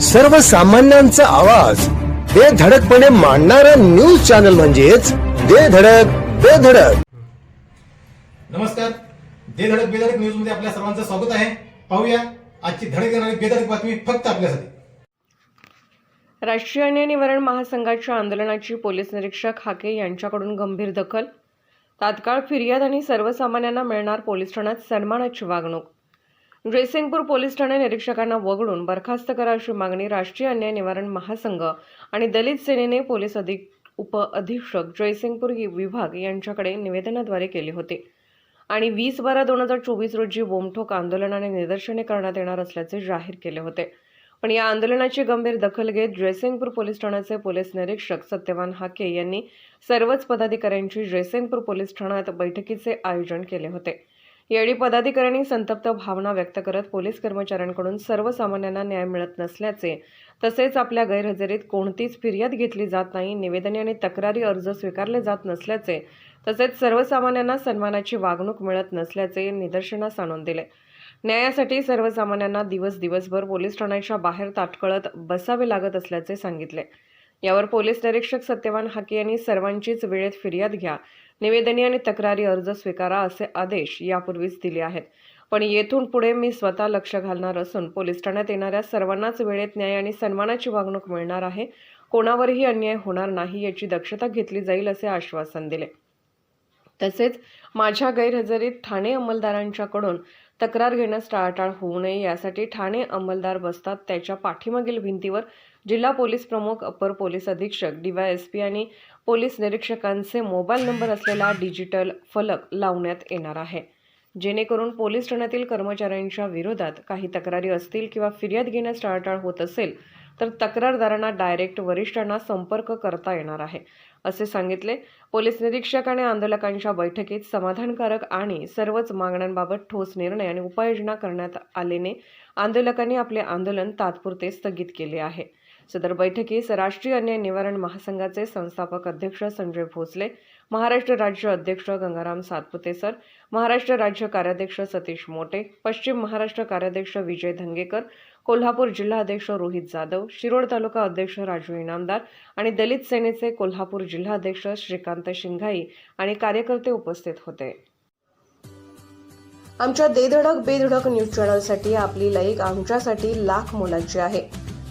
सर्वसामान्यांचा आवाज. बेधडकपणे मांडणारा न्यूज चॅनल म्हणजेच बेधडक बेधडक नमस्कार. दे धडक बेधडक न्यूजमध्ये आपल्या सर्वांचं स्वागत आहे. पाहूया आजची धडक देणारी बेधडक बातमी फक्त आपल्यासाठी. राष्ट्रीय अन्याय निवारण महासंघाच्या आंदोलनाची पोलीस निरीक्षक हाके यांच्याकडून गंभीर दखल. तात्काळ फिर्याद आणि सर्वसामान्यांना मिळणार पोलीस ठाण्यात सन्मानाची वागणूक. जयसिंगपूर पोलीस ठाणे निरीक्षकांना वगळून बरखास्त करा अशी मागणी राष्ट्रीय अन्याय निवारण महासंघ आणि दलित सेनेने पोलीस अधिक उप अधीक्षक जयसिंगपूर विभाग यांच्याकडे निवेदनाद्वारे केली होती. आणि वीस बारा दोन हजार चोवीस रोजी बोमठोक आंदोलनाने निदर्शने करण्यात येणार असल्याचे जाहीर केले होते. पण या आंदोलनाची गंभीर दखल घेत जयसिंगपूर पोलीस ठाण्याचे पोलीस निरीक्षक सत्यवान हाके यांनी सर्वच पदाधिकाऱ्यांची जयसिंगपूर पोलीस ठाण्यात बैठकीचे आयोजन केले होते. यावेळी पदाधिकाऱ्यांनी संतप्त भावना व्यक्त करत पोलीस कर्मचाऱ्यांकडून सर्वसामान्यांना न्याय मिळत नसल्याचे तसेच आपल्या गैरहजेरीत कोणतीच फिर्याद घेतली जात नाही निवेदने आणि तक्रारी अर्ज स्वीकारले जात नसल्याचे तसेच सर्वसामान्यांना सन्मानाची वागणूक मिळत नसल्याचे निदर्शनास आणून दिले. न्यायासाठी सर्वसामान्यांना दिवस दिवसभर पोलीस ठाण्याच्या बाहेर ताटकळत बसावे लागत असल्याचे सांगितले. यावर पोलीस निरीक्षक सत्यवान हाके यांनी सर्वांचीच वेळेत फिर्याद घ्या. निवेदने आणि तक्रारी अर्ज स्वीकारा असे आदेश यापूर्वीच दिले आहेत. पण येथून पुढे मी स्वतः लक्ष घालणार असून पोलीस ठाण्यात येणाऱ्या सर्वांनाच वेळेत न्याय आणि सन्मानाची वागणूक मिळणार आहे. कोणावरही अन्याय होणार नाही याची दक्षता घेतली जाईल असे आश्वासन दिले. तसेच माझ्या गैरहजेरीत ठाणे अंमलदारांच्याकडून तक्रार घेण्यास टाळाटाळ होऊ नये यासाठी ठाणे अंमलदार बसतात. त्याच्या पाठीमागील भिंतीवर जिल्हा पोलीस प्रमुख अपर पोलीस अधीक्षक डीवायएसपी आणि पोलीस निरीक्षकांचे मोबाईल नंबर असलेला डिजिटल फलक लावण्यात येणार आहे. जेणेकरून पोलीस ठाण्यातील कर्मचाऱ्यांच्या विरोधात काही तक्रारी असतील किंवा फिर्याद घेण्यास टाळाटाळ होत असेल तर तक्रारदारांना डायरेक्ट वरिष्ठांना संपर्क करता येणार आहे. असे सांगितले. पोलीस निरीक्षक आणि आंदोलकांच्या बैठकीत समाधानकारक आणि सर्वच मागण्यांबाबत ठोस निर्णय आणि उपाययोजना करण्यात आल्याने आंदोलकांनी आपले आंदोलन तात्पुरते स्थगित केले आहे. सदर बैठकीस राष्ट्रीय अन्याय निवारण महासंघाचे संस्थापक अध्यक्ष संजय भोसले महाराष्ट्र राज्य अध्यक्ष गंगाराम सातपुते सर महाराष्ट्र राज्य कार्याध्यक्ष सतीश मोटे पश्चिम महाराष्ट्र कार्याध्यक्ष विजय धंगेकर कोल्हापूर जिल्हा अध्यक्ष रोहित जाधव शिरोळ तालुका अध्यक्ष राजू इनामदार आणि दलित सेनेचे कोल्हापूर जिल्हाध्यक्ष श्रीकांत शिंघाई आणि कार्यकर्ते उपस्थित होते. आमच्या देधडक बेधडक न्यूज चॅनलसाठी आपली लाईक आमच्यासाठी लाख मोलाची आहे.